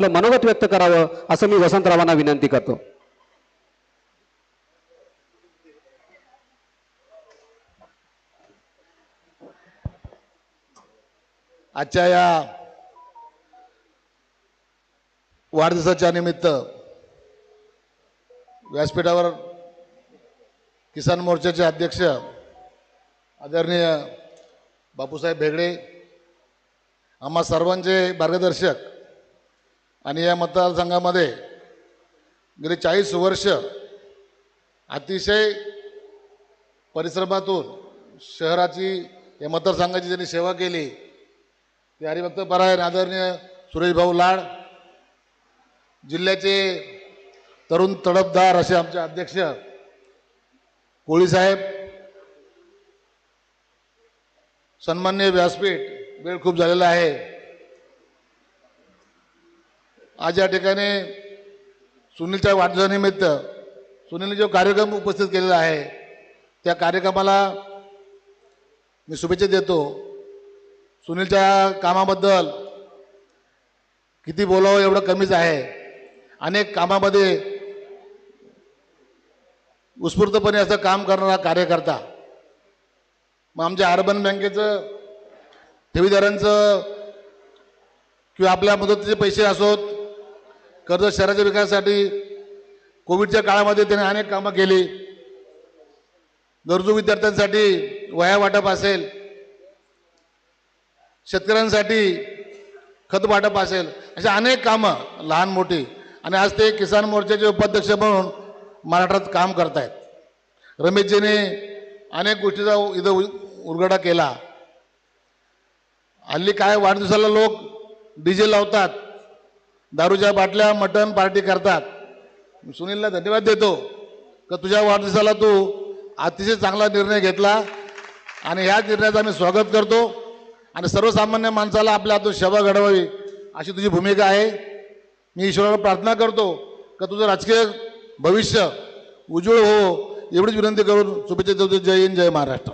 आपलं मनोगत व्यक्त करावं असं मी वसंतरावांना विनंती करतो. आजच्या या वाढदिवसाच्या निमित्त व्यासपीठावर किसान मोर्चाचे अध्यक्ष आदरणीय बापूसाहेब भेगडे आम्हा सर्वांचे मार्गदर्शक आणि या मतदारसंघामध्ये गेली चाळीस वर्ष अतिशय परिश्रमातून शहराची या मतदारसंघाची ज्यांनी सेवा केली ते हरिभक्त परायण आदरणीय सुरेश भाऊ लाड जिल्ह्याचे तरुण तडपदार असे आमचे अध्यक्ष कोळीसाहेब सन्मान्य व्यासपीठ वेळ खूप झालेला आहे. आज या ठिकाणी सुनीलच्या वाढदिवसानिमित्त सुनीलने जो कार्यक्रम उपस्थित केलेला आहे त्या कार्यक्रमाला मी शुभेच्छा देतो. सुनीलच्या कामाबद्दल किती बोलावं एवढं कमीच आहे. अनेक कामामध्ये उत्स्फूर्तपणे असं काम करणारा कार्यकर्ता मग आमच्या अर्बन बँकेचं ठेवीदारांचं किंवा आपल्या मदतीचे पैसे असोत कर्ज शहराच्या विकासासाठी कोविडच्या काळामध्ये त्याने अनेक कामं केली. गरजू विद्यार्थ्यांसाठी वया वाटप असेल. शेतकऱ्यांसाठी खत वाटप असेल. अशी अनेक कामं लहान मोठी आणि आज ते किसान मोर्चाचे उपाध्यक्ष म्हणून महाराष्ट्रात काम करतायत. रमेशजीने अनेक गोष्टीचा इथं उ- उलगडा केला. हल्ली काय वाढदिवसाला लोक डीजे लावतात. दारूच्या बाटल्या मटण पार्टी करतात. मी सुनीलला धन्यवाद देतो. का तुझ्या वाढदिवसाला तू अतिशय चांगला निर्णय घेतला. आणि ह्या निर्णयाचं आम्ही स्वागत करतो. आणि सर्वसामान्य माणसाला आपल्या हातून सेवा घडवावी अशी तुझी भूमिका आहे. मी ईश्वराला प्रार्थना करतो. का तुझं राजकीय भविष्य उज्ज्वल हो एवढीच विनंती करून शुभेच्छा देतो. जय हिंद जय महाराष्ट्र.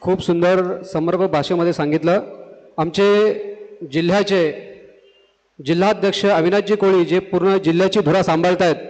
खूप सुंदर समर्पक भाषेमध्ये सांगितलं. आमचे जिल्ह्याचे जिल्हाध्यक्ष अविनाशजी कोळी जे पूर्ण जिल्ह्याची धुरा आहेत